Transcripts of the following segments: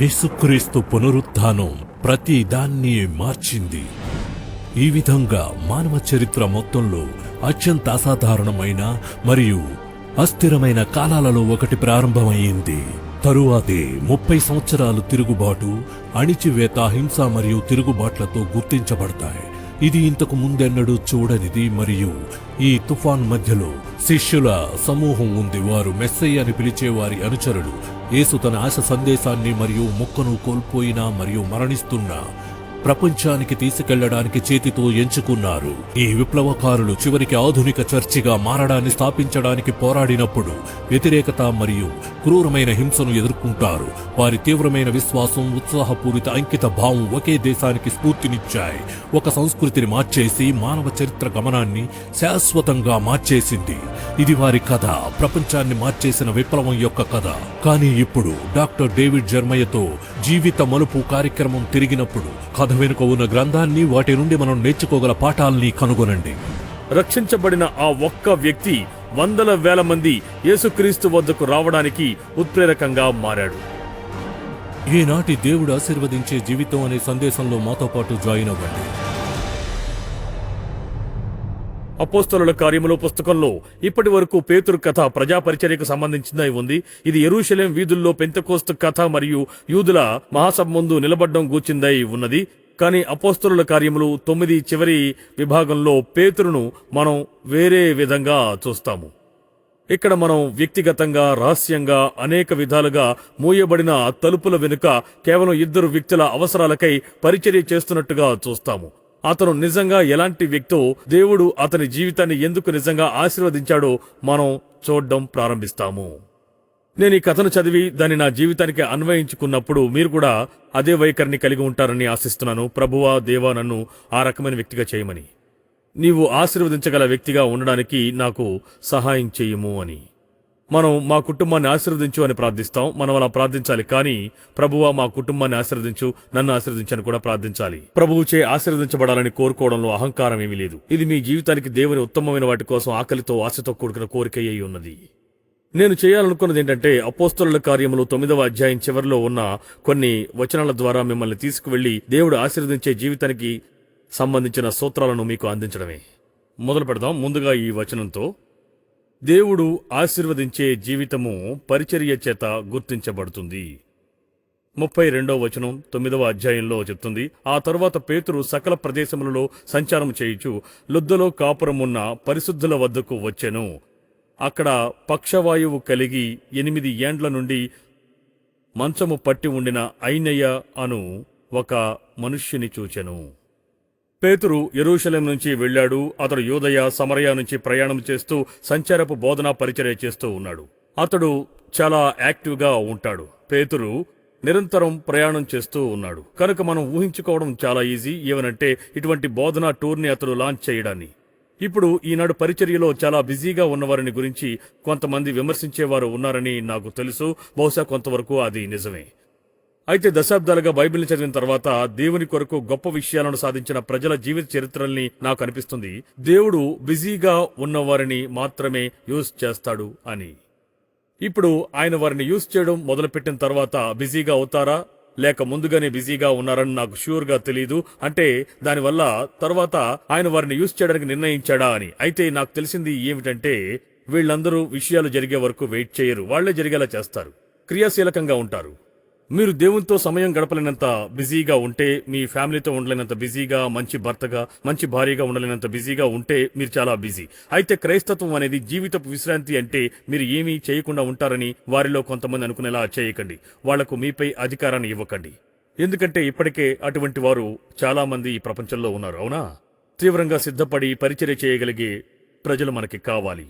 యేసుక్రీస్తు పునరుత్థానం ప్రతి దాన్ని మార్చింది. ఈ విధంగా మానవ చరిత్ర మొత్తంలో అత్యంత అసాధారణమైన మరియు అస్థిరమైన కాలాలలో ఒకటి ప్రారంభమైంది. తరువాతే ముప్పై సంవత్సరాలు తిరుగుబాటు అణిచివేత హింస మరియు తిరుగుబాట్లతో గుర్తించబడతాయి. ఇది ఇంతకు ముందెన్నడూ చూడనిది మరియు ఈ తుఫాన్ మధ్యలో శిష్యుల సమూహం ఉంది. వారు మెస్సయ్య అని పిలిచే వారి అనుచరులు. యేసు తన ఆశ సందేశాన్ని మరియు మొక్కను కోల్పోయినా మరియు మరణిస్తున్నా ప్రపంచానికి తీసుకెళ్ళడానికి చేతితో ఎంచుకున్నారు. ఈ విప్లవకారులు చివరికి ఆధునిక చర్చిగా మారడాన్ని స్థాపించడానికి పోరాడినప్పుడు వ్యతిరేకత మరియు క్రూరమైన హింసను ఎదుర్కొంటారు. వారి తీవ్రమైన విశ్వాసం ఉత్సాహపూరిత అంకిత భావం ఒకే దేశానికి స్ఫూర్తినిచ్చాయి. ఒక సంస్కృతిని మార్చేసి మానవ చరిత్ర గమనాన్ని శాశ్వతంగా మార్చేసింది. ఇది వారి కథ. ప్రపంచాన్ని మార్చేసిన విప్లవం యొక్క కథ. కానీ ఇప్పుడు డాక్టర్ డేవిడ్ జర్మయ్యతో జీవిత మలుపు కార్యక్రమం తిరిగినప్పుడు కథ వెనుక ఉన్న గ్రంథాన్ని వాటి నుండి మనం నేర్చుకోగల పాఠాల్ని కనుగొనండి. రక్షించబడిన ఆ ఒక్క వ్యక్తి వందల వేల మంది యేసుక్రీస్తు వద్దకు రావడానికి ఉత్ప్రేరకంగా మారాడు. ఈనాటి దేవుడు ఆశీర్వదించే జీవితం అనే సందేశంలో మాతో పాటు జాయిన్ అవ్వండి. అపోస్తలుల కార్యముల పుస్తకంలో ఇప్పటి వరకు పేతురు కథ ప్రజాపరిచర్యకు సంబంధించిందై ఉంది. ఇది ఎరుషలేం వీధుల్లో పెంతకోస్తు కథ మరియు యూదుల మహాసభ ముందు నిలబడ్డం గూర్చిందై ఉన్నది. కానీ అపోస్తలుల కార్యములు తొమ్మిది చివరి విభాగంలో పేతురును మనం వేరే విధంగా చూస్తాము. ఇక్కడ మనం వ్యక్తిగతంగా రహస్యంగా అనేక విధాలుగా మూయబడిన తలుపుల వెనుక కేవలం ఇద్దరు వ్యక్తుల అవసరాలకై పరిచర్య చేస్తున్నట్టుగా చూస్తాము. అతను నిజంగా ఎలాంటి వ్యక్తో దేవుడు అతని జీవితాన్ని ఎందుకు నిజంగా ఆశీర్వదించాడో మనం చూడడం ప్రారంభిస్తాము. నేను ఈ కథను చదివి దాన్ని నా జీవితానికి అన్వయించుకున్నప్పుడు మీరు కూడా అదే వైఖరిని కలిగి ఉంటారని ఆశిస్తున్నాను. ప్రభువా దేవా నన్ను ఆ రకమైన వ్యక్తిగా చేయమని. నీవు ఆశీర్వదించగల వ్యక్తిగా ఉండడానికి నాకు సహాయం చేయము అని. మనం మా కుటుంబాన్ని ఆశీర్వదించు అని ప్రార్థిస్తాం. మనం అలా ప్రార్థించాలి. కానీ ప్రభువా మా కుటుంబాన్ని ఆశీర్వదించు నన్ను ఆశీర్వదించని కూడా ప్రార్థించాలి. ప్రభువుచే ఆశీర్వదించబడాలని కోరుకోవడంలో అహంకారం ఏమీ లేదు. ఇది మీ జీవితానికి దేవుని ఉత్తమమైన వాటి కోసం ఆకలితో ఆశతో కూడుకున్న కోరిక అయి ఉన్నది. నేను చేయాలనుకున్నది ఏంటంటే అపోస్తలుల కార్యములు తొమ్మిదవ అధ్యాయం చివరిలో ఉన్న కొన్ని వచనాల ద్వారా మిమ్మల్ని తీసుకువెళ్ళి దేవుడు ఆశీర్వదించే జీవితానికి సంబంధించిన సూత్రాలను మీకు అందించడమే. మొదలు పెడదాం. ముందుగా ఈ వచనంతో దేవుడు ఆశీర్వదించే జీవితము పరిచర్య చేత గుర్తించబడుతుంది. ముప్పై రెండో వచనం తొమ్మిదవ అధ్యాయంలో చెప్తుంది ఆ తరువాత పేతురు సకల ప్రదేశములలో సంచారం చేయుచు లుద్దలో కాపురమున్న పరిశుద్ధుల వద్దకు వచ్చెను. అక్కడ పక్షవాయువు కలిగి ఎనిమిది ఏండ్ల నుండి మంచము పట్టి ఉండిన ఐనయ్య అను ఒక మనుష్యుని చూచెను. పేతురు యెరూషలేం నుంచి వెళ్ళాడు. అతడు యోదయ సమరయ నుంచి ప్రయాణం చేస్తూ సంచారపు బోధన పరిచర్య చేస్తూ ఉన్నాడు. అతడు చాలా యాక్టివ్గా ఉంటాడు. పేతురు నిరంతరం ప్రయాణం చేస్తూ ఉన్నాడు. కనుక మనం ఊహించుకోవడం చాలా ఈజీ. ఏమనంటే ఇటువంటి బోధన టూర్ని అతడు లాంచ్ చేయడాన్ని. ఇప్పుడు ఈనాడు పరిచర్యలో చాలా బిజీగా ఉన్నవారిని గురించి కొంతమంది విమర్శించేవారు ఉన్నారని నాకు తెలుసు. బహుశా కొంతవరకు అది నిజమే. అయితే దశాబ్దాలుగా బైబిల్ని చదివిన తర్వాత దేవుని కొరకు గొప్ప విషయాలను సాధించిన ప్రజల జీవిత చరిత్రల్ని నాకు అనిపిస్తుంది. దేవుడు బిజీగా ఉన్నవారిని మాత్రమే యూజ్ చేస్తాడు అని. ఇప్పుడు ఆయన వారిని యూజ్ చేయడం మొదలుపెట్టిన తర్వాత బిజీగా అవుతారా? లేక ముందుగానే బిజీగా ఉన్నారని నాకు షూర్గా తెలియదు అంటే దానివల్ల తర్వాత ఆయన వారిని యూజ్ చేయడానికి నిర్ణయించాడా అని. అయితే నాకు తెలిసింది ఏమిటంటే వీళ్ళందరూ విషయాలు జరిగే వరకు వెయిట్ చేయరు. వాళ్ళే జరిగేలా చేస్తారు. క్రియాశీలకంగా ఉంటారు. మీరు దేవునితో సమయం గడపలేనంత బిజీగా ఉంటే మీ ఫ్యామిలీతో ఉండలేనంత బిజీగా మంచి భర్తగా మంచి భార్యగా ఉండలేనంత బిజీగా ఉంటే మీరు చాలా బిజీ. అయితే క్రైస్తత్వం అనేది జీవితపు విశ్రాంతి అంటే మీరు ఏమీ చేయకుండా ఉంటారని వారిలో కొంతమంది అనుకునేలా చేయకండి. వాళ్ళకు మీపై అధికారాన్ని ఇవ్వకండి. ఎందుకంటే ఇప్పటికే అటువంటి వారు చాలా మంది ఈ ప్రపంచంలో ఉన్నారు. అవునా? తీవ్రంగా సిద్ధపడి పరిచర్య చేయగలిగే ప్రజలు మనకి కావాలి.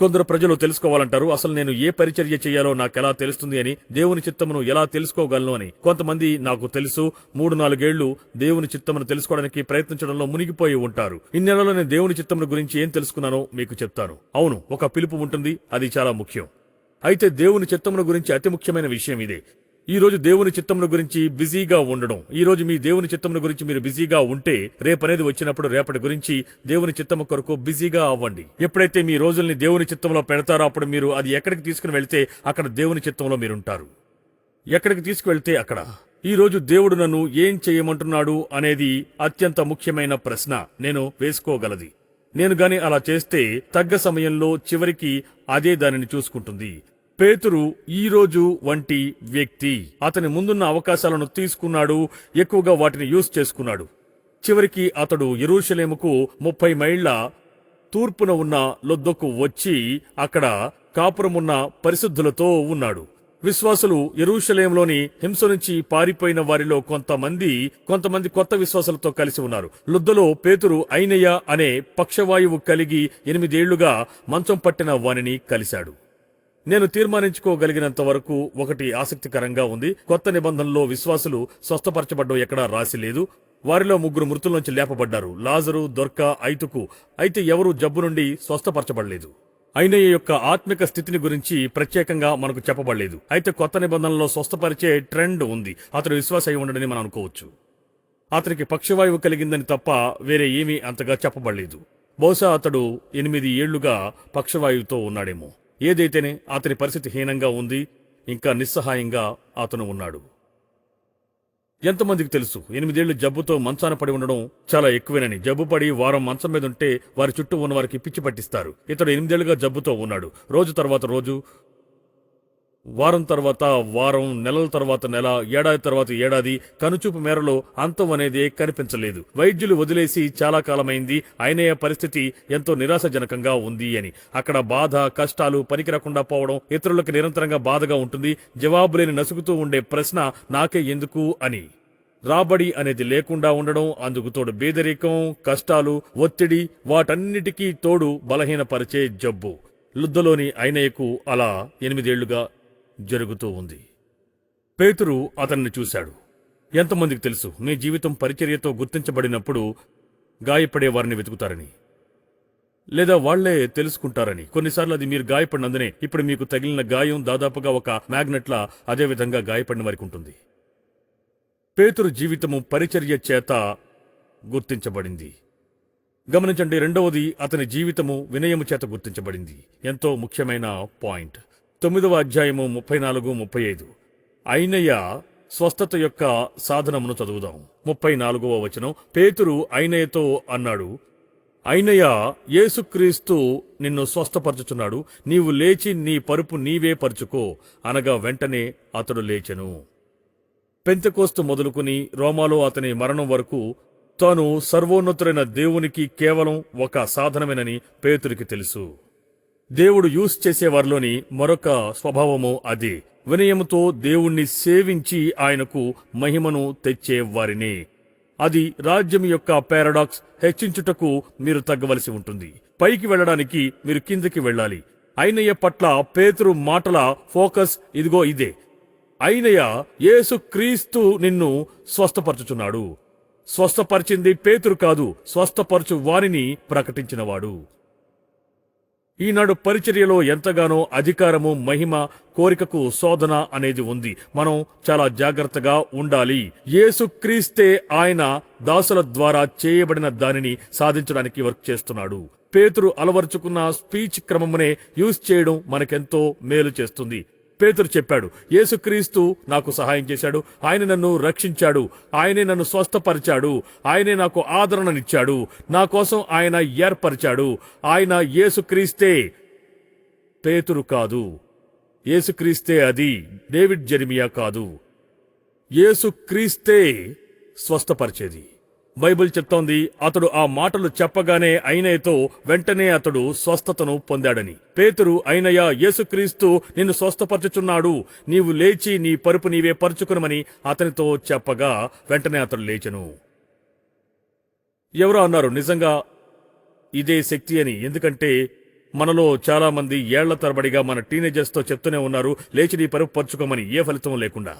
కొందరు ప్రజలు తెలుసుకోవాలంటారు అసలు నేను ఏ పరిచర్య చేయాలో నాకెలా తెలుస్తుంది అని దేవుని చిత్తమును ఎలా తెలుసుకోగలను అని. కొంతమంది నాకు తెలుసు మూడు నాలుగేళ్ళు దేవుని చిత్తమును తెలుసుకోవడానికి ప్రయత్నించడంలో మునిగిపోయి ఉంటారు. ఇన్నేళ్ళలో నేను దేవుని చిత్తమును గురించి ఏం తెలుసుకున్నానో మీకు చెప్తాను. అవును ఒక పిలుపు ఉంటుంది అది చాలా ముఖ్యం. అయితే దేవుని చిత్తమును గురించి అతి ముఖ్యమైన విషయం ఇదే. ఈ రోజు దేవుని చిత్తమును గురించి బిజీగా ఉండడం. ఈ రోజు మీ దేవుని చిత్తమును గురించి మీరు బిజీగా ఉంటే రేపనేది వచ్చినప్పుడు రేపటి గురించి దేవుని చిత్తము కొరకు బిజీగా అవ్వండి. ఎప్పుడైతే మీ రోజుల్ని దేవుని చిత్తంలో పెడతారో అప్పుడు మీరు అది ఎక్కడికి తీసుకుని వెళ్తే అక్కడ దేవుని చిత్తంలో మీరుంటారు. ఎక్కడికి తీసుకువెళ్తే అక్కడ? ఈ రోజు దేవుడు నన్ను ఏం చేయమంటున్నాడు అనేది అత్యంత ముఖ్యమైన ప్రశ్న. నేను వేసుకోగలది. నేను గాని అలా చేస్తే తగ్గ సమయంలో చివరికి అదే దానిని చూసుకుంటుంది. పేతురు ఈ రోజు వంటి వ్యక్తి. అతని ముందున్న అవకాశాలను తీసుకున్నాడు ఎక్కువగా వాటిని యూజ్ చేసుకున్నాడు. చివరికి అతడు ఎరూషలేముకు ముప్పై మైళ్ళ తూర్పున ఉన్న లొద్దకు వచ్చి అక్కడ కాపురమున్న పరిశుద్ధులతో ఉన్నాడు. విశ్వాసులు ఎరూషలేంలోని హింస నుంచి పారిపోయిన వారిలో కొంతమంది కొంతమంది కొత్త విశ్వాసులతో కలిసి ఉన్నారు. లుద్దలో పేతురు ఐనయ్య అనే పక్షవాయువు కలిగి ఎనిమిదేళ్ళుగా మంచం పట్టిన వానిని కలిశాడు. నేను తీర్మానించుకోగలిగినంత వరకు ఒకటి ఆసక్తికరంగా ఉంది. కొత్త నిబంధనలో విశ్వాసులు స్వస్థపరచబడ్డం ఎక్కడా రాసి లేదు. వారిలో ముగ్గురు మృతుల్లోంచి లేపబడ్డారు. లాజరు దొర్క ఐతుకు. అయితే ఎవరూ జబ్బు నుండి స్వస్థపరచబడలేదు. అయినయ్య యొక్క ఆత్మిక స్థితిని గురించి ప్రత్యేకంగా మనకు చెప్పబడలేదు. అయితే కొత్త నిబంధనలో స్వస్థపరిచే ట్రెండ్ ఉంది. అతడు విశ్వాస అయి ఉండడని మనం అనుకోవచ్చు. అతనికి పక్షవాయువు కలిగిందని తప్ప వేరే ఏమీ అంతగా చెప్పబడలేదు. బహుశా అతడు ఎనిమిది ఏళ్ళుగా పక్షవాయువుతో ఉన్నాడేమో. ఏదైతేనే అతని పరిస్థితి హీనంగా ఉంది ఇంకా నిస్సహాయంగా అతను ఉన్నాడు. ఎంతమందికి తెలుసు ఎనిమిదేళ్ళు జబ్బుతో మంచాన పడి ఉండడం చాలా ఎక్కువేనని. జబ్బు పడి వారం మంచం మీద ఉంటే వారి చుట్టూ ఉన్న వారికి పిచ్చి పట్టిస్తారు. ఇతడు ఎనిమిదేళ్ళుగా జబ్బుతో ఉన్నాడు. రోజు తర్వాత రోజు వారం తర్వాత వారం నెలల తర్వాత నెల ఏడాది తర్వాత ఏడాది కనుచూపు మేరలో అంతం అనేది కనిపించలేదు. వైద్యులు వదిలేసి చాలా కాలమైంది. అయినయ్య పరిస్థితి ఎంతో నిరాశజనకంగా ఉంది అని. అక్కడ బాధ కష్టాలు పనికిరకుండా పోవడం ఇతరులకు నిరంతరంగా బాధగా ఉంటుంది. జవాబు లేని నసుగుతూ ఉండే ప్రశ్న నాకే ఎందుకు అని. రాబడి అనేది లేకుండా ఉండడం అందుకు తోడు బేదరికం కష్టాలు ఒత్తిడి వాటన్నిటికీ తోడు బలహీనపరిచే జబ్బు. లుద్దలోని అయినయ్యకు అలా ఎనిమిదేళ్ళుగా జరుగుతూ ఉంది. పేతురు అతన్ని చూశాడు. ఎంతమందికి తెలుసు మీ జీవితం పరిచర్యతో గుర్తించబడినప్పుడు గాయపడే వారిని వెతుకుతారని. లేదా వాళ్ళే తెలుసుకుంటారని. కొన్నిసార్లు అది మీరు గాయపడినందునే ఇప్పుడు మీకు తగిలిన గాయం దాదాపుగా ఒక మ్యాగ్నెట్లా అదేవిధంగా గాయపడిన వారికి ఉంటుంది. పేతురు జీవితము పరిచర్య చేత గుర్తించబడింది. గమనించండి రెండవది అతని జీవితము వినయము చేత గుర్తించబడింది. ఎంతో ముఖ్యమైన పాయింట్. తొమ్మిదవ అధ్యాయము ముప్పై నాలుగు ముప్పై ఐదు. అయినయ్య స్వస్థత యొక్క సాధనమును చదువుదాం. ముప్పై నాలుగవ వచనం. పేతురు అయినయ్యతో అన్నాడు అయినయ్య యేసుక్రీస్తు నిన్ను స్వస్థపరచుచున్నాడు. నీవు లేచి నీ పరుపు నీవే పరుచుకో. అనగా వెంటనే అతడు లేచెను. పెంతకోస్తు మొదలుకుని రోమాలో అతని మరణం వరకు తాను సర్వోన్నతుడైన దేవునికి కేవలం ఒక సాధనమేనని పేతురికి తెలుసు. దేవుడు యూస్ చేసేవారిలోని మరొక స్వభావము అదే. వినయముతో దేవుణ్ణి సేవించి ఆయనకు మహిమను తెచ్చే వారిని. అది రాజ్యం యొక్క పారాడాక్స్ హెచ్చించుటకు మీరు తగ్గవలసి ఉంటుంది. పైకి వెళ్ళడానికి మీరు కిందకి వెళ్ళాలి. అయినయ్య పట్ల పేతురు మాటల ఫోకస్ ఇదిగో ఇదే. అయినయ్య యేసు క్రీస్తు నిన్ను స్వస్థపరచుచున్నాడు. స్వస్థపరిచింది పేతురు కాదు స్వస్థపరచు వారిని ప్రకటించినవాడు. ఈనాడు పరిచర్యలో ఎంతగానో అధికారము మహిమ కోరికకు శోధన అనేది ఉంది. మనం చాలా జాగ్రత్తగా ఉండాలి. యేసుక్రీస్తే ఆయన దాసుల ద్వారా చేయబడిన దానిని సాధించడానికి వర్క్ చేస్తున్నాడు. పేతురు అలవరుచుకున్న స్పీచ్ క్రమమునే యూజ్ చేయడం మనకెంతో మేలు చేస్తుంది. పేతురు చెప్పాడు యేసుక్రీస్తు నాకు సహాయం చేశాడు ఆయన నన్ను రక్షించాడు ఆయనే నన్ను స్వస్థపరిచాడు ఆయనే నాకు ఆదరణనిచ్చాడు నా కోసం ఆయన ఏర్పరిచాడు ఆయన యేసుక్రీస్తే పేతురు కాదు యేసుక్రీస్తే అది డేవిడ్ జెరిమియా కాదు యేసుక్రీస్తే స్వస్థపరిచేది. బైబిల్ చెప్తోంది అతడు ఆ మాటలు చెప్పగానే అయినయ్యతో వెంటనే అతడు స్వస్థతను పొందాడని. పేతురు అయినయ్య యేసుక్రీస్తు నిన్ను స్వస్థపరచుచున్నాడు నీవు లేచి నీ పరుపు నీవే పరుచుకునమని అతనితో చెప్పగా వెంటనే అతడు లేచెను. ఎవరో అన్నారు నిజంగా ఇదే శక్తి అని. ఎందుకంటే మనలో చాలామంది ఏళ్ళ తరబడిగా మన టీనేజర్స్తో చెప్తూనే ఉన్నారు లేచి నీ పరుపు పరుచుకోమని. ఏ ఫలితం లేకుండా.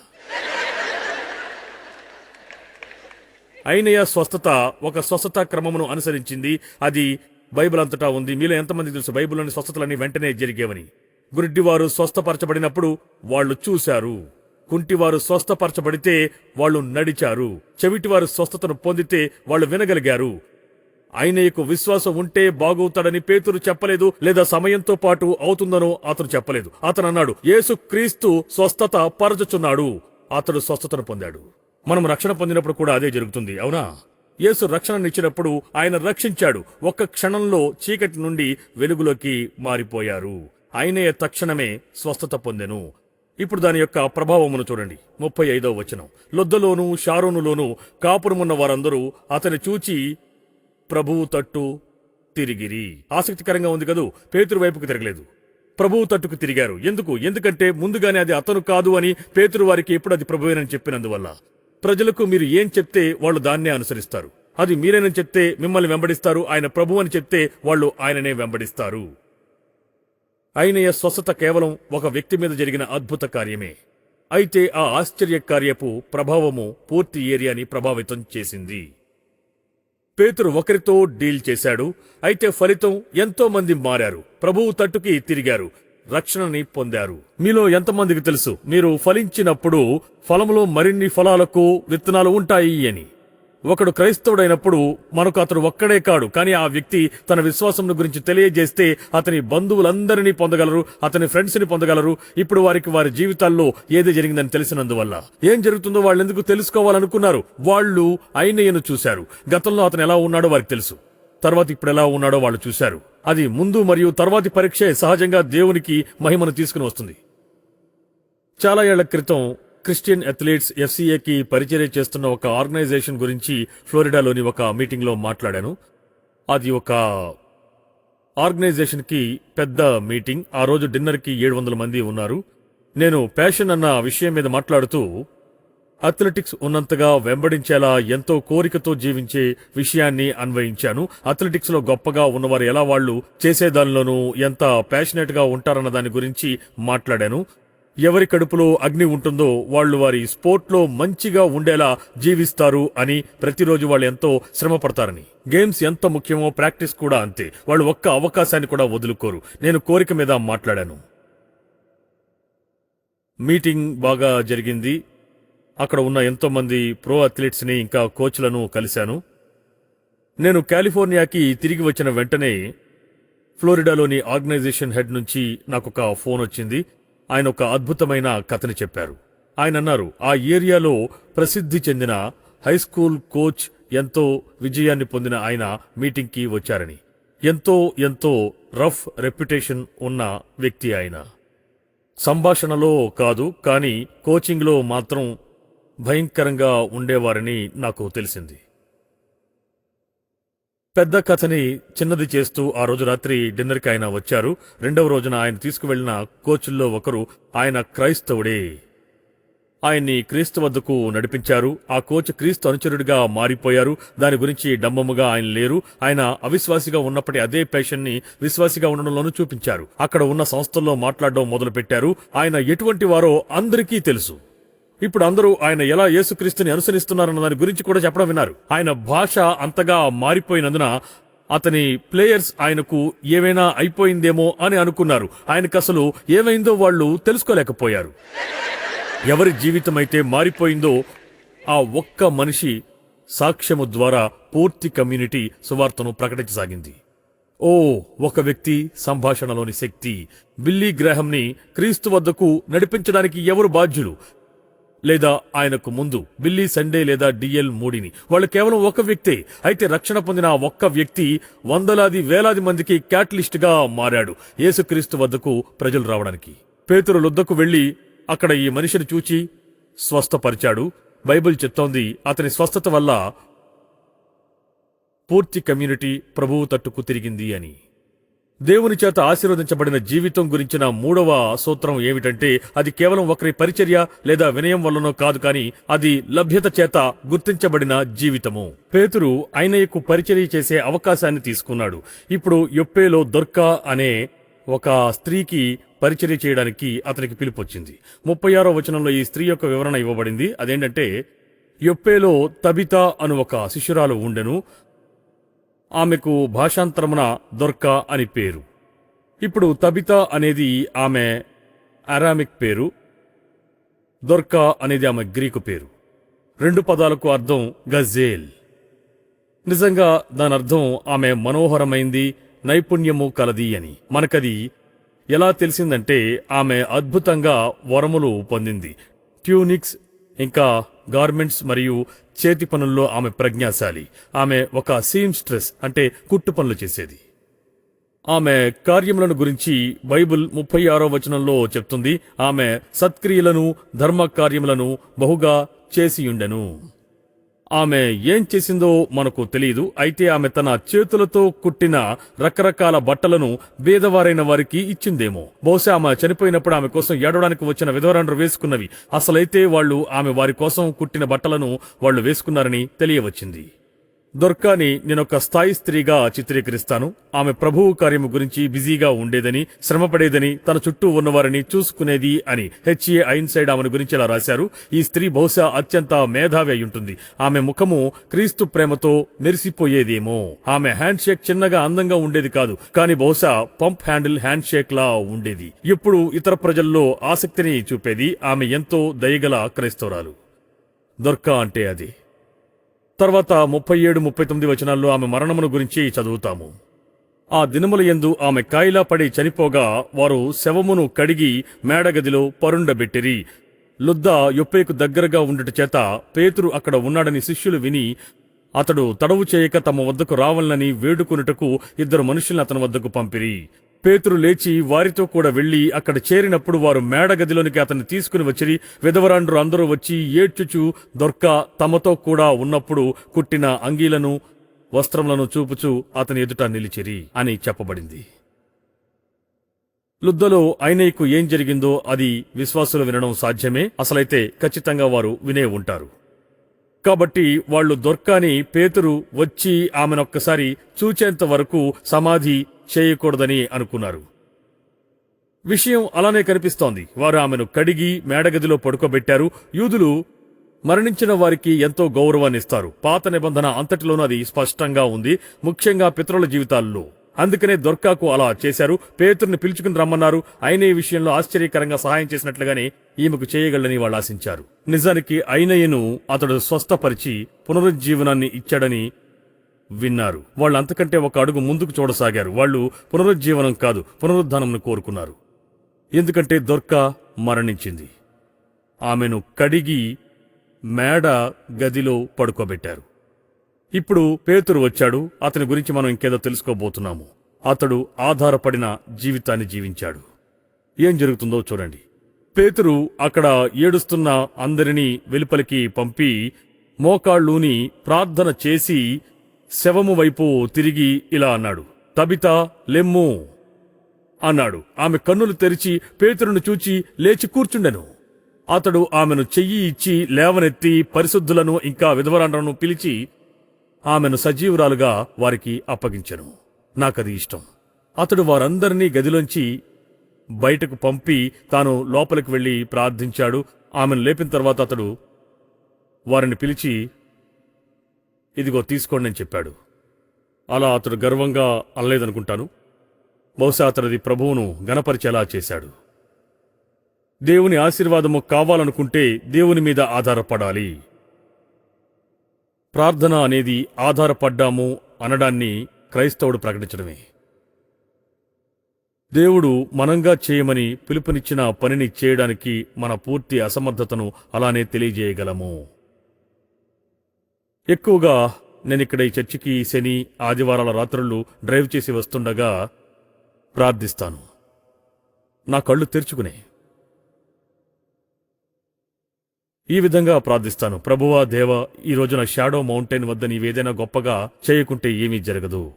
అయినయ స్వస్థత? ఒక స్వస్థత క్రమమును అనుసరించింది. అది బైబిల్ అంతటా ఉంది. మీలో ఎంతమంది తెలుసు? బైబిల్లోని స్వస్థతలన్నీ వెంటనే జరిగేవని. గురిడ్డివారు స్వస్థపరచబడినప్పుడు వాళ్ళు చూశారు. కుంటివారు స్వస్థపరచబడితే వాళ్ళు నడిచారు. చెవిటివారు స్వస్థతను పొందితే వాళ్ళు వినగలిగారు. ఆయనకు విశ్వాసం ఉంటే బాగవుతాడని పేతురు చెప్పలేదు లేదా సమయంతో పాటు అవుతుందనో అతను చెప్పలేదు. అతను అన్నాడు యేసు క్రీస్తు స్వస్థత పరచుచున్నాడు. అతడు స్వస్థతను పొందాడు. మనం రక్షణ పొందినప్పుడు కూడా అదే జరుగుతుంది అవునా? యేసు రక్షణనిచ్చినప్పుడు ఆయన రక్షించాడు. ఒక్క క్షణంలో చీకటి నుండి వెలుగులోకి మారిపోయారు. ఆయనే తక్షణమే స్వస్థత పొందెను. ఇప్పుడు దాని యొక్క ప్రభావమును చూడండి. ముప్పై ఐదవ వచనం. లొద్దలోను షారోనులోను కాపురమున్న వారందరూ అతని చూచి ప్రభువు తట్టు తిరిగిరి. ఆసక్తికరంగా ఉంది కదూ? పేతురు వైపుకు తిరగలేదు. ప్రభువు తట్టుకు తిరిగారు. ఎందుకు? ఎందుకంటే ముందుగానే అది అతను కాదు అని పేతురు వారికి ఎప్పుడు అది ప్రభువేనని చెప్పినందువల్ల. ప్రజలకు మీరు ఏం చెప్తే వాళ్ళు దాన్నే అనుసరిస్తారు. అది మీరేనని చెప్తే మిమ్మల్ని వెంబడిస్తారు. ఆయన ప్రభు అని చెప్తే వాళ్ళు ఆయననే వెంబడిస్తారు. ఆయనయ స్వస్థత కేవలం ఒక వ్యక్తి మీద జరిగిన అద్భుత కార్యమే. అయితే ఆ ఆశ్చర్య కార్యపు ప్రభావము పూర్తి ఏరియాని ప్రభావితం చేసింది. పేతురు ఒకరితో డీల్ చేశాడు. అయితే ఫలితం ఎంతో మంది మారారు. ప్రభువు తట్టుకి తిరిగారు. రక్షణని పొందారు. మీలో ఎంతమందికి తెలుసు? మీరు ఫలించినప్పుడు ఫలములో మరిన్ని ఫలాలకు విత్తనాలు ఉంటాయి అని. ఒకడు క్రైస్తవుడైనప్పుడు మనకు అతడు ఒక్కడే కాడు. కానీ ఆ వ్యక్తి తన విశ్వాసం గురించి తెలియజేస్తే అతని బంధువులందరినీ పొందగలరు అతని ఫ్రెండ్స్ని పొందగలరు. ఇప్పుడు వారికి వారి జీవితాల్లో ఏది జరిగిందని తెలిసినందువల్ల. ఏం జరుగుతుందో వాళ్ళు ఎందుకు తెలుసుకోవాలనుకున్నారు? వాళ్ళు అయినయ్యను చూశారు. గతంలో అతను ఎలా ఉన్నాడో వారికి తెలుసు. తర్వాత ఇప్పుడు ఎలా ఉన్నాడో వాళ్ళు చూశారు. అది ముందు మరియు తర్వాతి పరీక్షే సహజంగా దేవునికి మహిమను తీసుకుని వస్తుంది. చాలా ఏళ్ళ క్రితం క్రిస్టియన్ అథ్లీట్స్ ఎఫ్సీఏకి పరిచర్య చేస్తున్న ఒక ఆర్గనైజేషన్ గురించి ఫ్లోరిడాలోని ఒక మీటింగ్లో మాట్లాడాను. అది ఒక ఆర్గనైజేషన్కి పెద్ద మీటింగ్. ఆ రోజు డిన్నర్కి ఏడు వందల మంది ఉన్నారు. నేను ప్యాషన్ అన్న విషయం మీద మాట్లాడుతూ అథ్లెటిక్స్ ఉన్నంతగా వెంబడించేలా ఎంతో కోరికతో జీవించే విషయాన్ని అన్వయించాను. అథ్లెటిక్స్లో గొప్పగా ఉన్నవారు ఎలా వాళ్ళు చేసే దానిలోనూ ఎంత ప్యాషనెట్గా ఉంటారన్న దాని గురించి మాట్లాడాను. ఎవరి కడుపులో అగ్ని ఉంటుందో వాళ్ళు వారి స్పోర్ట్లో మంచిగా ఉండేలా జీవిస్తారు అని ప్రతిరోజు వాళ్ళు ఎంతో శ్రమ పడతారని గేమ్స్ ఎంత ముఖ్యమో ప్రాక్టీస్ కూడా అంతే. వాళ్ళు ఒక్క అవకాశాన్ని కూడా వదులుకోరు. నేను కోరిక మీద మాట్లాడాను. మీటింగ్ బాగా జరిగింది. అక్కడ ఉన్న ఎంతోమంది ప్రో అథ్లెట్స్ని ఇంకా కోచ్లను కలిశాను. నేను కాలిఫోర్నియాకి తిరిగి వచ్చిన వెంటనే ఫ్లోరిడాలోని ఆర్గనైజేషన్ హెడ్ నుంచి నాకు ఒక ఫోన్ వచ్చింది. ఆయన ఒక అద్భుతమైన కథని చెప్పారు. ఆయన అన్నారు ఆ ఏరియాలో ప్రసిద్ధి చెందిన హై స్కూల్ కోచ్ ఎంతో విజయాన్ని పొందిన ఆయన మీటింగ్కి వచ్చారని. ఎంతో ఎంతో రఫ్ రెప్యుటేషన్ ఉన్న వ్యక్తి ఆయన. సంభాషణలో కాదు కానీ కోచింగ్లో మాత్రం భయంకరంగా ఉండేవారని నాకు తెలిసింది. పెద్ద కథని చిన్నది చేస్తూ ఆ రోజు రాత్రి డిన్నర్కి ఆయన వచ్చారు. రెండవ రోజున ఆయన తీసుకువెళ్ళిన కోచుల్లో ఒకరు ఆయన క్రైస్తవుడే. ఆయన్ని క్రీస్తు వద్దకు నడిపించారు. ఆ కోచ్ క్రీస్తు అనుచరుడిగా మారిపోయారు. దాని గురించి డంబముగా ఆయన లేరు. ఆయన అవిశ్వాసిగా ఉన్నప్పటి అదే పేషన్ని విశ్వాసిగా ఉండడంలోనూ చూపించారు. అక్కడ ఉన్న సంస్థల్లో మాట్లాడడం మొదలుపెట్టారు. ఆయన ఎటువంటి వారో అందరికీ తెలుసు. ఇప్పుడు అందరూ ఆయన ఎలా యేసుక్రీస్తుని అనుసరిస్తున్నారన్న దాని గురించి కూడా చెప్పడం విన్నారు. ఆయన భాష అంతగా మారిపోయినందున అతని ప్లేయర్స్ ఆయనకు ఏమైనా అయిపోయిందేమో అని అనుకున్నారు. ఆయనకు అసలు ఏమైందో వాళ్ళు తెలుసుకోలేకపోయారు. ఎవరి జీవితమైతే మారిపోయిందో ఆ ఒక్క మనిషి సాక్ష్యము ద్వారా పూర్తి కమ్యూనిటీ సువార్తను ప్రకటించసాగింది. ఓ ఒక వ్యక్తి సంభాషణలోని శక్తి. బిల్లీ గ్రహంని క్రీస్తు వద్దకు నడిపించడానికి ఎవరు బాధ్యులు? లేదా ఆయనకు ముందు బిల్లీ సండే లేదా డిఎల్ మూడిని. వాళ్ళు కేవలం ఒక వ్యక్తే. అయితే రక్షణ పొందిన ఒక్క వ్యక్తి వందలాది వేలాది మందికి క్యాటలిస్ట్గా మారాడు యేసుక్రీస్తు వద్దకు ప్రజలు రావడానికి. పేతురు లొద్దకు వెళ్ళి అక్కడ ఈ మనిషిని చూచి స్వస్థపరిచాడు. బైబిల్ చెప్తోంది అతని స్వస్థత వల్ల పూర్తి కమ్యూనిటీ ప్రభువు తట్టుకు తిరిగింది అని. దేవుని చేత ఆశీర్వదించబడిన జీవితం గురించిన మూడవ సూత్రం ఏమిటంటే అది కేవలం ఒకరి పరిచర్య లేదా వినయం వల్లనో కాదు కానీ అది లభ్యత చేత గుర్తించబడిన జీవితము. పేతురు ఆయనకు పరిచర్య చేసే అవకాశాన్ని తీసుకున్నాడు. ఇప్పుడు యొప్పేలో దొర్కా అనే ఒక స్త్రీకి పరిచర్య చేయడానికి అతనికి పిలుపొచ్చింది. ముప్పై ఆరో వచనంలో ఈ స్త్రీ యొక్క వివరణ ఇవ్వబడింది. అదేంటంటే యొప్పేలో తబిత అను ఒక శిష్యురాలు ఉండెను. ఆమెకు భాషాంతరమున దొర్కా అని పేరు. ఇప్పుడు తబిత అనేది ఆమె అరామిక్ పేరు. దొర్కా అనేది ఆమె గ్రీకు పేరు. రెండు పదాలకు అర్థం గజేల్. నిజంగా దాని అర్థం ఆమె మనోహరమైంది నైపుణ్యము కలది అని. మనకది ఎలా తెలిసిందంటే ఆమె అద్భుతంగా వరములు పొందింది. ట్యూనిక్స్ ఇంకా గార్మెంట్స్ మరియు చేతి పనుల్లో ఆమె ప్రజ్ఞాశాలి. ఆమె ఒక సీమ్స్ట్రెస్ అంటే కుట్టు పనులు చేసేది. ఆమె కార్యములను గురించి బైబిల్ ముప్పై ఆరో వచనంలో చెప్తుంది. ఆమె సత్క్రియలను ధర్మ కార్యములను బహుగా చేసియుండెను. ఆమె ఏం చేసిందో మనకు తెలియదు అయితే ఆమె తన చేతులతో కుట్టిన రకరకాల బట్టలను బీదవారైన వారికి ఇచ్చిందేమో. బహుశా ఆమె చనిపోయినప్పుడు ఆమె కోసం ఏడవడానికి వచ్చిన విధవరాండ్రు వేసుకున్నవి. అసలైతే వాళ్ళు ఆమె వారి కోసం కుట్టిన బట్టలను వాళ్ళు వేసుకున్నారని తెలియవచ్చింది. దొర్కాని నేనొక స్థాయి స్త్రీగా చిత్రీకరిస్తాను. ఆమె ప్రభువు కార్యము గురించి బిజీగా ఉండేదని శ్రమపడేదని తన చుట్టూ ఉన్నవారిని చూసుకునేది అని హెచ్ఏ ఐన్సైడ్ ఆమెను గురించి ఇలా రాశారు. ఈ స్త్రీ బహుశా అత్యంత మేధావి అయి ఉంటుంది ఆమె ముఖము క్రీస్తు ప్రేమతో మెరిసిపోయేదేమో. ఆమె హ్యాండ్ షేక్ చిన్నగా అందంగా ఉండేది కాదు కానీ బహుశా పంప్ హ్యాండిల్ హ్యాండ్ షేక్ లా ఉండేది. ఇప్పుడు ఇతర ప్రజల్లో ఆసక్తిని చూపేది ఆమె ఎంతో దయగల క్రైస్తవరాలు. దొర్కా అంటే అది. తర్వాత ముప్పై ఏడు ముప్పై తొమ్మిది వచనాల్లో ఆమె మరణమును గురించి చదువుతాము. ఆ దినముల యందు ఆమె కాయిలా పడి చనిపోగా వారు శవమును కడిగి మేడగదిలో పరుండబెట్టిరి. లుద్ద యొప్పేకు దగ్గరగా ఉండుట చేత పేతురు అక్కడ ఉన్నాడని శిష్యులు విని అతడు తడవు చేయక తమ వద్దకు రావాలని వేడుకొనుటకు ఇద్దరు మనుషుల్ని అతని వద్దకు పంపిరి. పేతురు లేచి వారితో కూడా వెళ్ళి అక్కడ చేరినప్పుడు వారు మేడగదిలోనికి అతన్ని తీసుకుని వచ్చిరి. విధవరాండ్రు అందరూ వచ్చి ఏడ్చుచు దొర్క తమతో కూడా ఉన్నప్పుడు కుట్టిన అంగీలను వస్త్రములను చూపుచు అతని ఎదుట నిలిచిరి అని చెప్పబడింది. లుద్దలో ఐనైకు ఏం జరిగిందో అది విశ్వాసులు వినడం సాధ్యమే. అసలైతే ఖచ్చితంగా వారు వినే ఉంటారు. కాబట్టి వాళ్ళు దొర్కాని పేతురు వచ్చి ఆమెనొక్కసారి చూచేంత వరకు సమాధి చేయకూడదని అనుకున్నారు. విషయం అలానే కనిపిస్తోంది. వారు ఆమెను కడిగి మేడగదిలో పడుకోబెట్టారు. యూదులు మరణించిన వారికి ఎంతో గౌరవాన్ని ఇస్తారు పాత నిబంధన అంతటిలోనూ అది స్పష్టంగా ఉంది. ముఖ్యంగా పితరుల జీవితాల్లో. అందుకనే దొర్కాకు అలా చేశారు. పేతుర్ని పిలుచుకుని రమ్మన్నారు. ఆయన ఈ విషయంలో ఆశ్చర్యకరంగా సహాయం చేసినట్లుగానే ఈమెకు చేయగలని వాళ్ళు ఆశించారు. నిజానికి అయినయ్యను అతడు స్వస్థపరిచి పునరుజ్జీవనాన్ని ఇచ్చాడని విన్నారు. వాళ్ళు అంతకంటే ఒక అడుగు ముందుకు చూడసాగారు. వాళ్ళు పునరుజ్జీవనం కాదు పునరుద్ధానంను కోరుకున్నారు. ఎందుకంటే దొర్క మరణించింది. ఆమెను కడిగి మేడ గదిలో పడుకోబెట్టారు. ఇప్పుడు పేతురు వచ్చాడు. అతని గురించి మనం ఇంకేదో తెలుసుకోబోతున్నాము. అతడు ఆధారపడిన జీవితాన్ని జీవించాడు. ఏం జరుగుతుందో చూడండి. పేతురు అక్కడ ఏడుస్తున్న అందరినీ వెలుపలికి పంపి మోకాళ్ళూని ప్రార్థన చేసి శవము వైపు తిరిగి ఇలా అన్నాడు తబిత లెమ్ము అన్నాడు. ఆమె కన్నులు తెరిచి పేతురును చూచి లేచి కూర్చుండెను. అతడు ఆమెను చెయ్యి ఇచ్చి లేవనెత్తి పరిశుద్ధులను ఇంకా విధవరాండ్రను పిలిచి ఆమెను సజీవురాలుగా వారికి అప్పగించెను. నాకది ఇష్టం. అతడు వారందరినీ గదిలోంచి బయటకు పంపి తాను లోపలికి వెళ్ళి ప్రార్థించాడు. ఆమెను లేపిన తర్వాత అతడు వారిని పిలిచి ఇదిగో తీసుకోండి అని చెప్పాడు. అలా అతడు గర్వంగా అనలేదనుకుంటాను. బహుశా అతడిది ప్రభువును గణపరిచేలా చేశాడు. దేవుని ఆశీర్వాదము కావాలనుకుంటే దేవుని మీద ఆధారపడాలి. ప్రార్థన అనేది ఆధారపడ్డాము అనడాన్ని క్రైస్తవుడు ప్రకటించడమే. దేవుడు మనంగా చేయమని పిలుపునిచ్చిన పనిని చేయడానికి మన పూర్తి అసమర్థతను అలానే తెలియజేయగలము. ఎక్కువగా నేను ఇక్కడ ఈ చర్చికి శని ఆదివారాల రాత్రులు డ్రైవ్ చేసి వస్తుండగా ప్రార్థిస్తాను. నా కళ్ళు తెరుచుకునే. ఈ విధంగా ప్రార్థిస్తాను. ప్రభువా దేవ ఈ రోజున షాడో మౌంటైన్ వద్ద నీవేదైనా గొప్పగా చేయకుంటే ఏమీ జరగదు.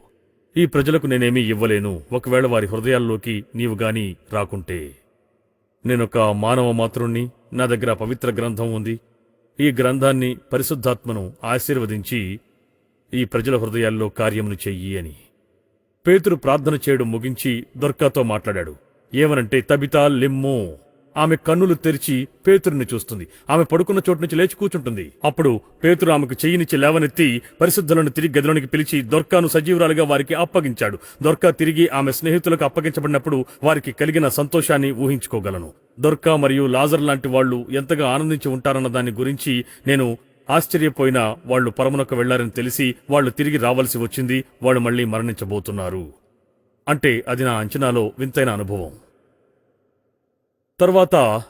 ఈ ప్రజలకు నేనేమీ ఇవ్వలేను. ఒకవేళ వారి హృదయాల్లోకి నీవు గాని రాకుంటే. నేనొక మానవ మాతృణ్ణి నా దగ్గర పవిత్ర గ్రంథం ఉంది. ఈ గ్రంథాన్ని పరిశుద్ధాత్మను ఆశీర్వదించి ఈ ప్రజల హృదయాల్లో కార్యమును చెయ్యి అని. పేతురు ప్రార్థన చేయడం ముగించి దొర్కాతో మాట్లాడాడు. ఏమనంటే తబితా లిమ్ము. ఆమె కన్నులు తెరిచి పేతురుని చూస్తుంది. ఆమె పడుకున్న చోటు నుంచి లేచి కూర్చుంటుంది. అప్పుడు పేతురు ఆమెకు చెయ్యినిచ్చి లేవనెత్తి పరిశుద్ధులను తిరిగి గదిలోనికి పిలిచి దొర్కాను సజీవురాలుగా వారికి అప్పగించాడు. దొర్కా తిరిగి ఆమె స్నేహితులకు అప్పగించబడినప్పుడు వారికి కలిగిన సంతోషాన్ని ఊహించుకోగలను. దొర్కా మరియు లాజర్ లాంటి వాళ్ళు ఎంతగా ఆనందించి ఉంటారన్న దాని గురించి నేను ఆశ్చర్యపోయిన వాళ్ళు పరమునకు వెళ్ళారని తెలిసి వాళ్ళు తిరిగి రావాల్సి వచ్చింది. వాళ్ళు మళ్ళీ మరణించబోతున్నారు. అంటే అది నా అంచనాలో వింతైన అనుభవం. తర్వాత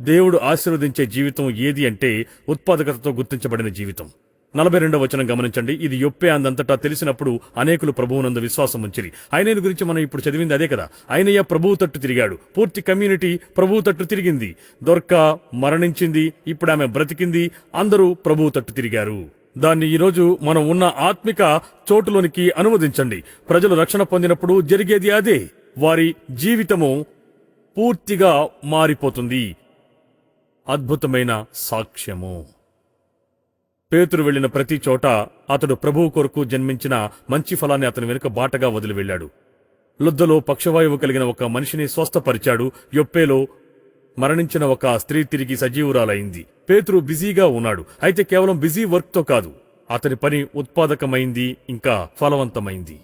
దేవుడు ఆశీర్వదించే జీవితం ఏది అంటే ఉత్పాదకతతో గుర్తించబడిన జీవితం. నలభై రెండవ వచనం గమనించండి. ఇది యొప్పే అందంతటా తెలిసినప్పుడు అనేకులు ప్రభువునందు విశ్వాసం ఉంచిరి. ఆయన గురించి మనం ఇప్పుడు చదివింది అదే కదా. ఆయనయ్య ప్రభువు తట్టు తిరిగాడు. పూర్తి కమ్యూనిటీ ప్రభువు తట్టు తిరిగింది. దొర్క మరణించింది. ఇప్పుడు ఆమె బ్రతికింది. అందరూ ప్రభువు తట్టు తిరిగారు. దాన్ని ఈరోజు మనం ఉన్న ఆత్మిక చోటులోనికి అనువదించండి. ప్రజలు రక్షణ పొందినప్పుడు జరిగేది అదే. వారి జీవితము పూర్తిగా మారిపోతుంది. అద్భుతమైన సాక్ష్యము. పేతురు వెళ్ళిన ప్రతి చోట అతడు ప్రభువు కొరకు జన్మించిన మంచి ఫలాన్ని అతని వెనుక బాటగా వదిలి వెళ్ళాడు. లుద్దలో పక్షవాయువు కలిగిన ఒక మనిషిని స్వస్థపరిచాడు. యొప్పేలో మరణించిన ఒక స్త్రీ తిరిగి సజీవురాలైంది. పేతురు బిజీగా ఉన్నాడు. అయితే కేవలం బిజీ వర్క్తో కాదు. అతని పని ఉత్పాదకమైంది ఇంకా ఫలవంతమైంది.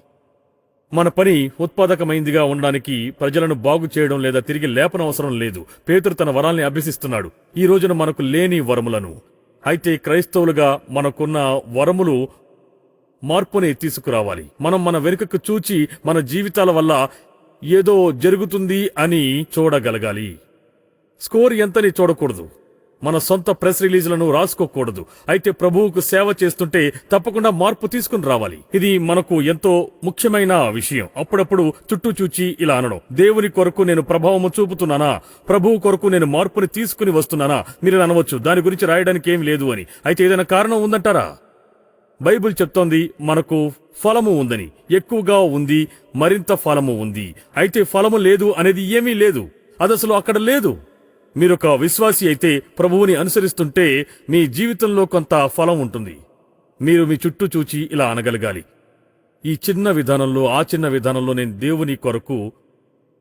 మన పని ఉత్పాదకమైందిగా ఉండడానికి ప్రజలను బాగు చేయడం లేదా తిరిగి లేపనవసరం లేదు. పేతురు తన వరాల్ని అభ్యసిస్తున్నాడు. ఈ రోజున మనకు లేని వరములను అయితే క్రైస్తవులుగా మనకున్న వరములు మార్పుని తీసుకురావాలి. మనం మన వెనుకకు చూచి మన జీవితాల వల్ల ఏదో జరుగుతుంది అని చూడగలగాలి. స్కోర్ ఎంతని చూడకూడదు. మన సొంత ప్రెస్ రిలీజ్లను రాసుకోకూడదు. అయితే ప్రభువుకు సేవ చేస్తుంటే తప్పకుండా మార్పు తీసుకుని రావాలి. ఇది మనకు ఎంతో ముఖ్యమైన విషయం. అప్పుడప్పుడు చుట్టూ చూచి ఇలా అనడం. దేవుని కొరకు నేను ప్రభావము చూపుతున్నానా? ప్రభువు కొరకు నేను మార్పుని తీసుకుని వస్తున్నానా? మీరు అనవచ్చు. దాని గురించి రాయడానికి ఏం లేదు అని. అయితే ఏదైనా కారణం ఉందంటారా? బైబిల్ చెప్తోంది మనకు ఫలము ఉందని. ఎక్కువగా ఉంది మరింత ఫలము ఉంది. అయితే ఫలము లేదు అనేది ఏమీ లేదు. అది అసలు అక్కడ లేదు. మీరొక విశ్వాసి అయితే ప్రభువుని అనుసరిస్తుంటే మీ జీవితంలో కొంత ఫలం ఉంటుంది. మీరు మీ చుట్టూ చూచి ఇలా అనగలగాలి. ఈ చిన్న విధానంలో ఆ చిన్న విధానంలో నేను దేవుని కొరకు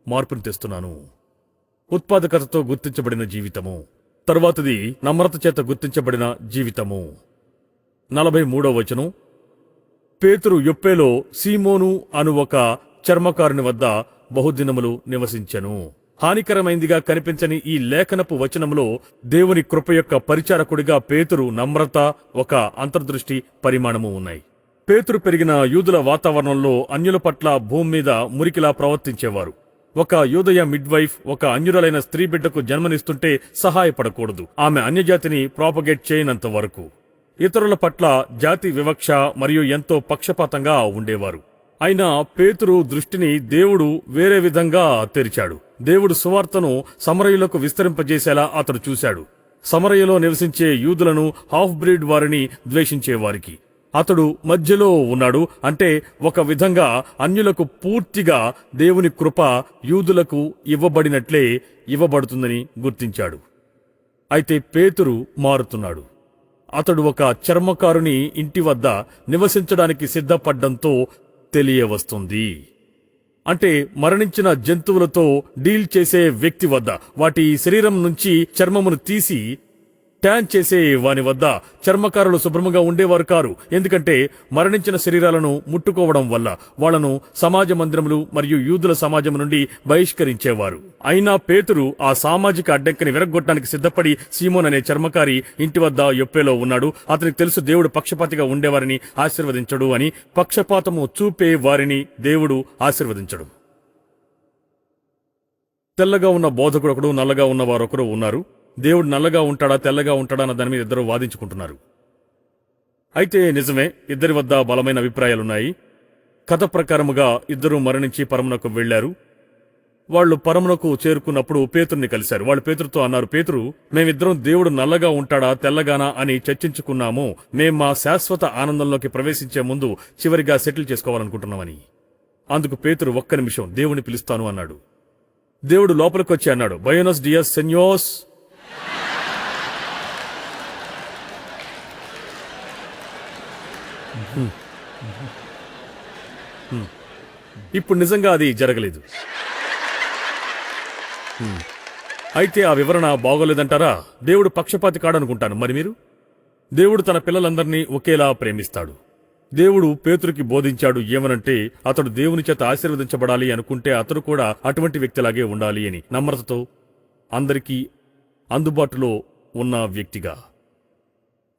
మార్పును తెస్తున్నాను. ఉత్పాదకతతో గుర్తించబడిన జీవితము. తరువాతది నమ్రత చేత గుర్తించబడిన జీవితము. నలభై మూడో వచనం. పేతురు యొప్పేలో సీమోను అను ఒక చర్మకారుని వద్ద బహుదినములు నివసించెను. హానికరమైందిగా కనిపించని ఈ లేఖనపు వచనంలో దేవుని కృప యొక్క పరిచారకుడిగా పేతురు నమ్రత ఒక అంతర్దృష్టి పరిమాణము ఉన్నాయి. పేతురు పెరిగిన యూదుల వాతావరణంలో అన్యుల పట్ల భూమి మీద మురికిలా ప్రవర్తించేవారు. ఒక యూదయ మిడ్వైఫ్ ఒక అన్యురలైన స్త్రీ బిడ్డకు జన్మనిస్తుంటే సహాయపడకూడదు. ఆమె అన్యజాతిని ప్రాపగేట్ చేయనంత వరకు. ఇతరుల పట్ల జాతి వివక్ష మరియు ఎంతో పక్షపాతంగా ఉండేవారు. అయినా పేతురు దృష్టిని దేవుడు వేరే విధంగా తెరిచాడు. దేవుడు సువార్తను సమరయులకు విస్తరింపజేసేలా అతడు చూశాడు. సమరయలో నివసించే యూదులను హాఫ్ బ్రీడ్ వారిని ద్వేషించేవారికి అతడు మధ్యలో ఉన్నాడు. అంటే ఒక విధంగా అన్యులకు పూర్తిగా దేవుని కృప యూదులకు ఇవ్వబడినట్లే ఇవ్వబడుతుందని గుర్తించాడు. అయితే పేతురు మారుతున్నాడు. అతడు ఒక చర్మకారుని ఇంటి వద్ద నివసించడానికి సిద్ధపడ్డంతో తెలియవస్తుంది. అంటే మరణించిన జంతువులతో డీల్ చేసే వ్యక్తి వద్ద వాటి శరీరం నుంచి చర్మమును తీసి ట్యాన్ చేసే వాని వద్ద చర్మకారులు శుభ్రముగా ఉండేవారు కారు. ఎందుకంటే మరణించిన శరీరాలను ముట్టుకోవడం వల్ల వాళ్ళను సమాజ మందిరములు మరియు యూదుల సమాజం నుండి బహిష్కరించేవారు. అయినా పేతురు ఆ సామాజిక అడ్డంకిని విరగొట్టడానికి సిద్ధపడి సీమోన్ అనే చర్మకారి ఇంటి వద్ద యొప్పేలో ఉన్నాడు. అతనికి తెలుసు దేవుడు పక్షపాతిగా ఉండేవారిని ఆశీర్వదించడు అని పక్షపాతము చూపే వారిని దేవుడు ఆశీర్వదించడు. తెల్లగా ఉన్న బోధకుడు ఒకడు నల్లగా ఉన్న వారొకరు ఉన్నారు. దేవుడు నల్లగా ఉంటాడా తెల్లగా ఉంటాడా అన్న దాని మీద ఇద్దరు వాదించుకుంటున్నారు. అయితే నిజమే ఇద్దరి వద్ద బలమైన అభిప్రాయాలున్నాయి. కథ ప్రకారముగా ఇద్దరూ మరణించి పరమునకు వెళ్ళారు వాళ్ళు పరమునకు చేరుకున్నప్పుడు పేతుర్ని కలిశారు. వాళ్ళు పేతురుతో అన్నారు పేతురు మేమిద్దరం దేవుడు నల్లగా ఉంటాడా తెల్లగానా అని చర్చించుకున్నాము. మేం మా శాశ్వత ఆనందంలోకి ప్రవేశించే ముందు చివరిగా సెటిల్ చేసుకోవాలనుకుంటున్నామని. అందుకు పేతురు ఒక్క నిమిషం దేవుని పిలుస్తాను అన్నాడు. దేవుడు లోపలికొచ్చి అన్నాడు బయోనస్ డియస్ సెన్యోస్ ఇప్పుడు నిజంగా అది జరగలేదు. అయితే ఆ వివరణ బాగోలేదంటారా? దేవుడు పక్షపాతి కాడనుకుంటాను. మరి మీరు? దేవుడు తన పిల్లలందరినీ ఒకేలా ప్రేమిస్తాడు. దేవుడు పేతురికి బోధించాడు ఏమనంటే అతడు దేవుని చేత ఆశీర్వదించబడాలి అనుకుంటే అతడు కూడా అటువంటి వ్యక్తిలాగే ఉండాలి అని. నమ్రతతో అందరికీ అందుబాటులో ఉన్న వ్యక్తిగా.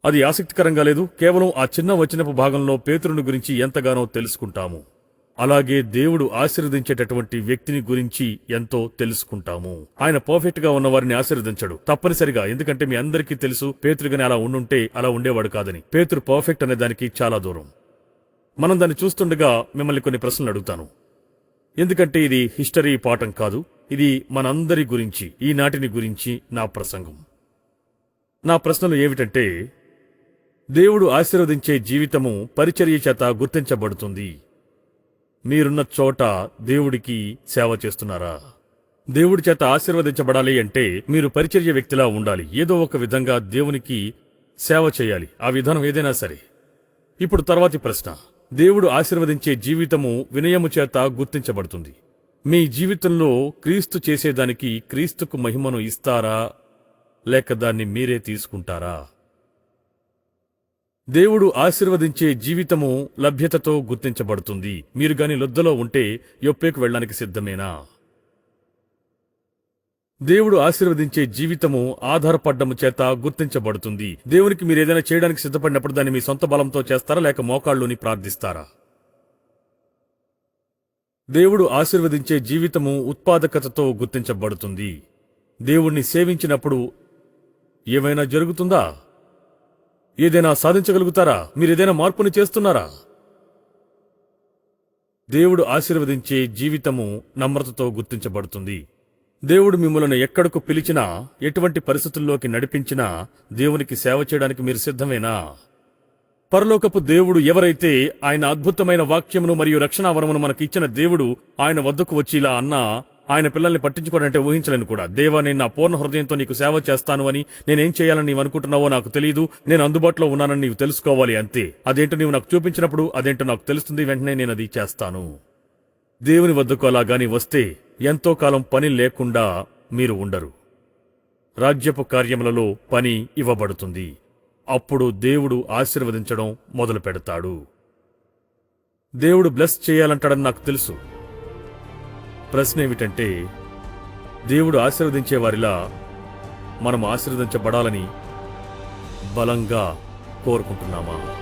అది ఆసక్తికరంగా లేదు. కేవలం ఆ చిన్న వచనపు భాగంలో పేతురుని గురించి ఎంతగానో తెలుసుకుంటాము. అలాగే దేవుడు ఆశీర్వదించేటటువంటి వ్యక్తిని గురించి ఎంతో తెలుసుకుంటాము. ఆయన పర్ఫెక్ట్గా ఉన్న వారిని ఆశీర్వదించడు. తప్పనిసరిగా. ఎందుకంటే మీ అందరికీ తెలుసు పేతురుగాని అలా ఉండుంటే అలా ఉండేవాడు కాదని. పేతురు పర్ఫెక్ట్ అనే దానికి చాలా దూరం. మనం దాన్ని చూస్తుండగా మిమ్మల్ని కొన్ని ప్రశ్నలు అడుగుతాను. ఎందుకంటే ఇది హిస్టరీ పాఠం కాదు. ఇది మనందరి గురించి ఈనాటిని గురించి నా ప్రసంగం. నా ప్రశ్నలు ఏమిటంటే దేవుడు ఆశీర్వదించే జీవితము పరిచర్య చేత గుర్తించబడుతుంది. మీరున్న చోట దేవుడికి సేవ చేస్తున్నారా? దేవుడి చేత ఆశీర్వదించబడాలి అంటే మీరు పరిచర్య వ్యక్తిలా ఉండాలి. ఏదో ఒక విధంగా దేవునికి సేవ చేయాలి. ఆ విధానం ఏదైనా సరే. ఇప్పుడు తర్వాతి ప్రశ్న. దేవుడు ఆశీర్వదించే జీవితము వినయము చేత గుర్తించబడుతుంది. మీ జీవితంలో క్రీస్తు చేసేదానికి క్రీస్తుకు మహిమను ఇస్తారా? లేక దాన్ని మీరే తీసుకుంటారా? దేవుడు ఆశీర్వదించే జీవితము లభ్యతతో గుర్తించబడుతుంది. మీరు గాని లొద్దలో ఉంటే యొప్పేకు వెళ్ళడానికి సిద్ధమేనా? దేవుడు ఆశీర్వదించే జీవితము ఆధారపడ్డము చేత గుర్తించబడుతుంది. దేవునికి మీరు ఏదైనా చేయడానికి సిద్ధపడినప్పుడు దాన్ని మీ సొంత బలంతో చేస్తారా లేక మోకాళ్ళుని ప్రార్థిస్తారా? దేవుడు ఆశీర్వదించే జీవితము ఉత్పాదకతతో గుర్తించబడుతుంది. దేవుణ్ణి సేవించినప్పుడు ఏమైనా జరుగుతుందా? ఏదైనా సాధించగలుగుతారా? మీరేదైనా మార్పుని చేస్తున్నారా? దేవుడు ఆశీర్వదించే జీవితము నమ్రతతో గుర్తించబడుతుంది. దేవుడు మిమ్మల్ని ఎక్కడకు పిలిచినా ఎటువంటి పరిస్థితుల్లోకి నడిపించినా దేవునికి సేవ చేయడానికి మీరు సిద్ధమేనా? పరలోకపు దేవుడు ఎవరైతే ఆయన అద్భుతమైన వాక్యమును మరియు రక్షణావరమును మనకిచ్చిన దేవుడు ఆయన వద్దకు వచ్చి ఇలా అన్నా ఆయన పిల్లల్ని పట్టించుకోవాలంటే ఊహించలేను కూడా. దేవా నేను నా పూర్ణ హృదయంతో నీకు సేవ చేస్తాను అని నేనేం చేయాలని నీవు అనుకుంటున్నావో నాకు తెలియదు నేను అందుబాటులో ఉన్నానని నీవు తెలుసుకోవాలి అంతే. అదేంటో నీవు నాకు చూపించినప్పుడు అదేంటో నాకు తెలుస్తుంది. వెంటనే నేను అది చేస్తాను. దేవుని వద్దకు అలా గాని వస్తే ఎంతో కాలం పని లేకుండా మీరు ఉండరు. రాజ్యపు కార్యములలో పని ఇవ్వబడుతుంది. అప్పుడు దేవుడు ఆశీర్వదించడం మొదలు పెడతాడు దేవుడు బ్లెస్ చేయాలంటాడని నాకు తెలుసు. ప్రశ్న ఏమిటంటే దేవుడు ఆశీర్వదించే వారిలా మనం ఆశీర్వదించబడాలని బలంగా కోరుకుంటున్నామా?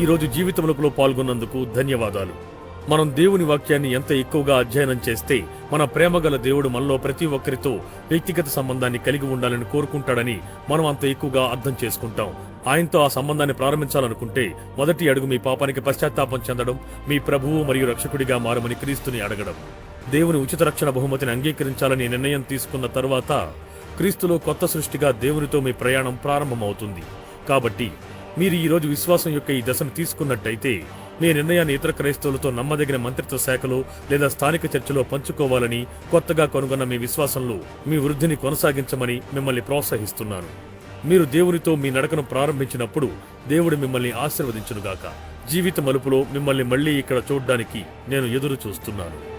ఈరోజు జీవితంలో పాల్గొన్నందుకు ధన్యవాదాలు. మనం దేవుని వాక్యాన్ని ఎంత ఎక్కువగా అధ్యయనం చేస్తే మన ప్రేమగల దేవుడు మనలో ప్రతి ఒక్కరితో వ్యక్తిగత సంబంధాన్ని కలిగి ఉండాలని కోరుకుంటాడని మనం అంత ఎక్కువగా అర్థం చేసుకుంటాం. ఆయనతో ఆ సంబంధాన్ని ప్రారంభించాలనుకుంటే మొదటి అడుగు మీ పాపానికి పశ్చాత్తాపం చెందడం మీ ప్రభువు మరియు రక్షకుడిగా మారమని క్రీస్తుని అడగడం. దేవుని ఉచిత రక్షణ బహుమతిని అంగీకరించాలని నిర్ణయం తీసుకున్న తరువాత క్రీస్తులో కొత్త సృష్టిగా దేవునితో మీ ప్రయాణం ప్రారంభమవుతుంది. కాబట్టి మీరు ఈరోజు విశ్వాసం యొక్క ఈ దశను తీసుకున్నట్టయితే మీ నిర్ణయాన్ని ఇతర క్రైస్తవులతో నమ్మదగిన మంత్రిత్వ శాఖలో లేదా స్థానిక చర్చలో పంచుకోవాలని కొత్తగా కనుగొన్న మీ విశ్వాసంలో మీ వృద్ధిని కొనసాగించమని మిమ్మల్ని ప్రోత్సహిస్తున్నాను. మీరు దేవునితో మీ నడకను ప్రారంభించినప్పుడు దేవుడు మిమ్మల్ని ఆశీర్వదించునుగాక. జీవిత మలుపులో మిమ్మల్ని మళ్ళీ ఇక్కడ చూడ్డానికి నేను ఎదురు చూస్తున్నాను